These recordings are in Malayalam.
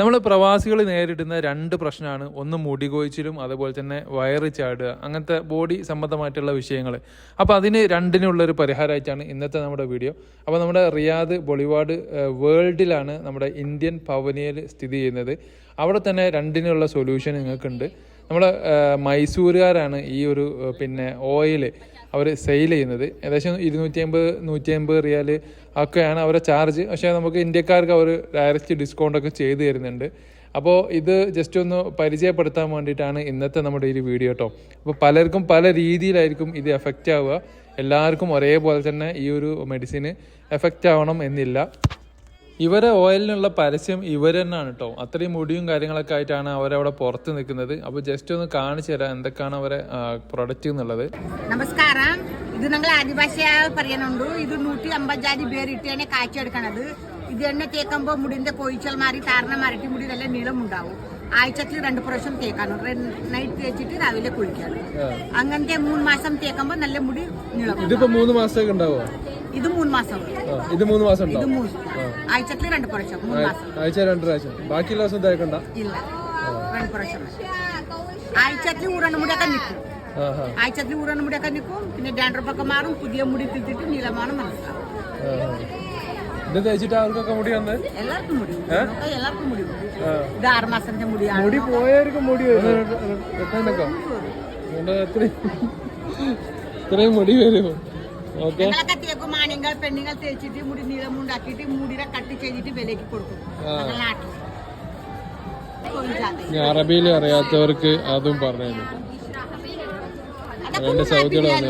നമ്മൾ പ്രവാസികൾ നേരിടുന്ന രണ്ട് പ്രശ്നമാണ് ഒന്ന് മുടി കൊഴിച്ചിലും അതുപോലെ തന്നെ വയറ് ചാടുക. അങ്ങനത്തെ ബോഡി സംബന്ധമായിട്ടുള്ള വിഷയങ്ങൾ അപ്പോൾ അതിന് രണ്ടിനുള്ളൊരു പരിഹാരമായിട്ടാണ് ഇന്നത്തെ നമ്മുടെ വീഡിയോ. അപ്പോൾ നമ്മുടെ റിയാദ് ബൊളിവാർഡ് വേൾഡിലാണ് നമ്മുടെ ഇന്ത്യൻ പവനിയൽ സ്ഥിതി ചെയ്യുന്നത്. അവിടെ തന്നെ രണ്ടിനുള്ള സൊല്യൂഷൻ നിങ്ങൾക്കുണ്ട്. നമ്മൾ മൈസൂരുകാരാണ് ഈ ഒരു പിന്നെ ഓയിൽ അവർ സെയിൽ ചെയ്യുന്നത്. ഏകദേശം ഇരുന്നൂറ്റി അമ്പത് നൂറ്റി അമ്പത് റിയാൽ ഒക്കെയാണ് അവരെ ചാർജ് പക്ഷേ നമുക്ക് ഇന്ത്യക്കാർക്ക് അവർ ഡയറക്റ്റ് ഡിസ്കൗണ്ടൊക്കെ ചെയ്തു തരുന്നുണ്ട്. അപ്പോൾ ഇത് ജസ്റ്റ് ഒന്ന് പരിചയപ്പെടുത്താൻ വേണ്ടിയിട്ടാണ് ഇന്നത്തെ നമ്മുടെ ഈ വീഡിയോ കേട്ടോ അപ്പോൾ പലർക്കും പല രീതിയിലായിരിക്കും ഇത് എഫക്റ്റ് ആവുക. എല്ലാവർക്കും ഒരേപോലെ തന്നെ ഈ ഒരു മെഡിസിന് എഫക്റ്റ് ആവണം എന്നില്ല. ഇവരെ ഓയിലിനുള്ള പരസ്യം ഇവർ തന്നെയാണ് കേട്ടോ അത്രയും മുടിയും കാര്യങ്ങളൊക്കെ ആയിട്ടാണ് അവരവിടെ പുറത്ത് നിൽക്കുന്നത്. അപ്പോൾ ജസ്റ്റ് ഒന്ന് കാണിച്ചു തരാം എന്തൊക്കെയാണ് അവരെ പ്രൊഡക്റ്റ് എന്നുള്ളത്. നമസ്കാരം. ഇത് ഞങ്ങൾ ആദിഭാഷ പറയുന്നുണ്ട് ഇത് നൂറ്റി അമ്പഞ്ചാതി തന്നെ കാച്ചെടുക്കണത് ഇത് തന്നെ തേക്കുമ്പോൾ മുടിന്റെ കൊഴിച്ചൽ മാറി താരണ മാറിയിട്ട് മുടി നല്ല നീളമുണ്ടാവും ആഴ്ചത്തിൽ രണ്ട് പ്രാവശ്യം തേക്കാണ്. നൈറ്റ് തേച്ചിട്ട് രാവിലെ കുളിക്കാറ് അങ്ങനത്തെ മൂന്ന് മാസം തേക്കുമ്പോൾ നല്ല മുടി നീളം ഇതിപ്പോ മൂന്ന് മാസം ഉണ്ടാവോ? ഇത് മൂന്ന് മാസം. ഇത് മൂന്ന് മാസം ഇത് മൂന്ന്. ആഴ്ചത്തിൽ രണ്ട് പ്രാവശ്യം മൂന്ന് മാസം. ആഴ്ച രണ്ട് പ്രാവശ്യം. ബാക്കിയുള്ള ദിവസം തേക്കണ്ട ഇല്ല. രണ്ട് പ്രാവശ്യം. ആഴ്ചത്തിൽ ഊരണ മുടിയൊക്കെ നിൽക്കും. ആഴ്ചത്തിൽ ഊരണ മുടിയൊക്കെ നിൽക്കും. പിന്നെ ഡാൻഡ്രപ്പൊക്കെ മാറും. പുതിയ മുടി തിരിച്ചിട്ട് നീളമാണ് മനസ്സിലാവും. ഇത് തേച്ചിട്ട് അവർക്കൊക്കെ മുടി വന്ന്? എല്ലാവർക്കും മുടി നമുക്ക് എല്ലാവർക്കും മുടി വരും. ഇത് ആറ് മാസത്തിന്റെ മുടിയാണ്. മുടി പോയവർക്ക് മുടി ഇത്രയും മുടി വരും. ഓക്കെ. ഞങ്ങളൊക്കെ ആണുങ്ങൾ പെണ്ണുങ്ങൾ തേച്ചിട്ട് മുടി നീളം ഉണ്ടാക്കിയിട്ട് മുടിയുടെ കട്ട് ചെയ്തിട്ട് വിലയ്ക്ക് കൊടുക്കും. അറബിയിൽ അറിയാത്തവർക്ക് അതും പറഞ്ഞു രണ്ട് സൗദികളാണ്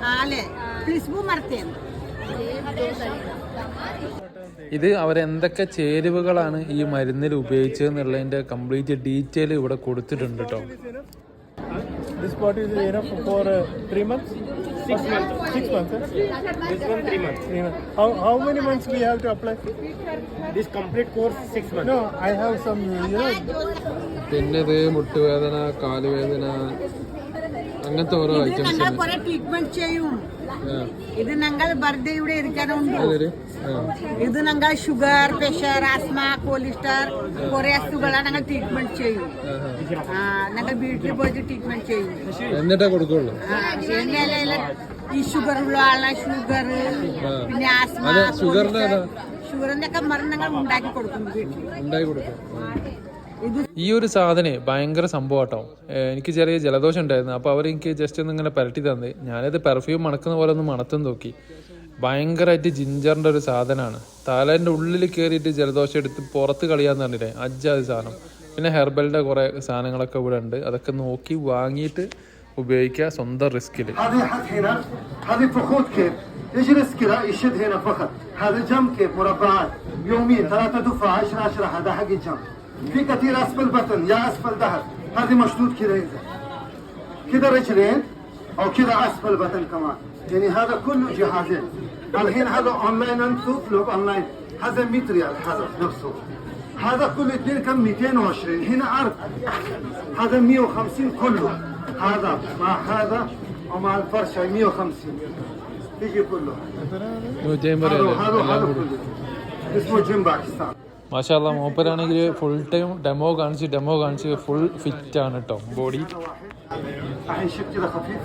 20 20 ഇത് അവരെന്തൊക്കെ ചേരുവകളാണ് ഈ മരുന്നിൽ ഉപയോഗിച്ചതെന്നുള്ളതിന്റെ കംപ്ലീറ്റ് ഡീറ്റെയിൽ ഇവിടെ കൊടുത്തിട്ടുണ്ട് കേട്ടോ This pot is enough for uh, three months? Six months. Six months. Huh? This one three months. Three months. How, how many months we have to apply? This complete course six months. No, I have some, you know, പിന്നെ ഇത് മുട്ടുവേദന കാലുവേദന അങ്ങനത്തെ ഓരോ ഐറ്റംസ് കുറെ ട്രീറ്റ്മെന്റ് ചെയ്യും. ഇത് ഞങ്ങൾ ബർത്ത്ഡേ ഇവിടെ ഇരിക്കാനുണ്ട് ഇത് ഞങ്ങൾ ഷുഗർ പ്രഷർ ആസ്മ കൊളിസ്റ്റർ കുറെ അസുഖങ്ങളാണ് ഞങ്ങൾ ട്രീറ്റ്മെന്റ് ചെയ്യും. ഞങ്ങൾ വീട്ടിൽ പോയിട്ട് ട്രീറ്റ്മെന്റ് ചെയ്യും. എന്നിട്ടേ കൊടുക്കുള്ളൂ? ഈ ഷുഗർ ഉള്ള ആളെ ഷുഗർ പിന്നെ ആസ്മ ഷുഗറിന്റെ? ഷുഗറിന്റെ ഒക്കെ മരുന്ന് ഞങ്ങൾ ഉണ്ടാക്കി കൊടുക്കും വീട്ടിൽ. ഉണ്ടായി കൊടുക്കും. ഈ ഒരു സാധനം ഭയങ്കര സംഭവം കേട്ടോ എനിക്ക് ചെറിയ ജലദോഷം ഉണ്ടായിരുന്നു അപ്പോൾ അവർ എനിക്ക് ജസ്റ്റ് ഒന്ന് ഇങ്ങനെ പരട്ടി തന്ന് ഞാനത് പെർഫ്യൂം മണക്കുന്ന പോലെ ഒന്ന് മണത്തും നോക്കി ഭയങ്കരമായിട്ട് ജിഞ്ചറിൻ്റെ ഒരു സാധനമാണ് തലേൻ്റെ ഉള്ളിൽ കയറിയിട്ട് ജലദോഷം എടുത്ത് പുറത്ത് കളിയാന്ന് പറഞ്ഞില്ലേ അജ്ജാതി സാധനം പിന്നെ ഹെർബലിൻ്റെ കുറേ സാധനങ്ങളൊക്കെ ഇവിടെ ഉണ്ട് അതൊക്കെ നോക്കി വാങ്ങിയിട്ട് ഉപയോഗിക്കുക സ്വന്തം റിസ്കിൽ هذه حد هنا هذه فخوذ كيف يجلس كذا يشد هنا فقط هذا جنب كيف مربعات يومين ثلاثة دفعة 10 10 هذا حق الجنب في كثير أسفل بطن يا أسفل ظهر هذه مشدود كده إذا كده رجلين أو كده أسفل بطن كمان يعني هذا كله جهازين الحين هذا أونلاين أنتو لو أونلاين هذا متريال هذا نفسه هذا كله اثنين كم 220 هنا عرض هذا 150 كله هذا مع هذا ومع الفرشة 150 تيجي كله هذا هذا كله മാഷാല്ല മൂപ്പരാണെങ്കിൽ ഫുൾ ടൈം ഡെമോ കാണിച്ച് ഡെമോ കാണിച്ച് ഫുൾ ഫിറ്റ് ആണ് കേട്ടോ ബോഡി الحين شفت كذا خفيف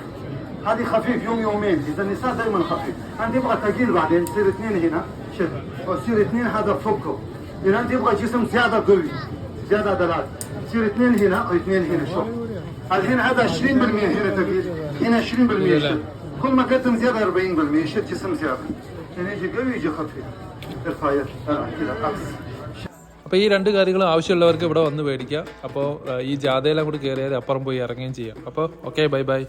هذه خفيف يوم يومين اذا النساء دائما خفيف انت تبغى ثقيل بعدين تصير اثنين هنا شد وتصير اثنين هذا فوقه اذا انت تبغى جسم زياده قوي زياده عضلات تصير اثنين هنا واثنين هنا شوف الحين هذا 20% هنا ثقيل هنا 20% شد كل ما قدم زياده 40% شد جسم زياده يعني يجي قوي يجي خفيف ارفع يد آه، كذا عكس അപ്പോൾ ഈ രണ്ട് കാര്യങ്ങളും ആവശ്യമുള്ളവർക്ക് ഇവിടെ വന്ന് മേടിക്കുക അപ്പോൾ ഈ ജാഥയെല്ലാം കൂടി കയറിയാൽ അപ്പുറം പോയി ഇറങ്ങുകയും ചെയ്യാം അപ്പോൾ ഓക്കെ ബൈ ബൈ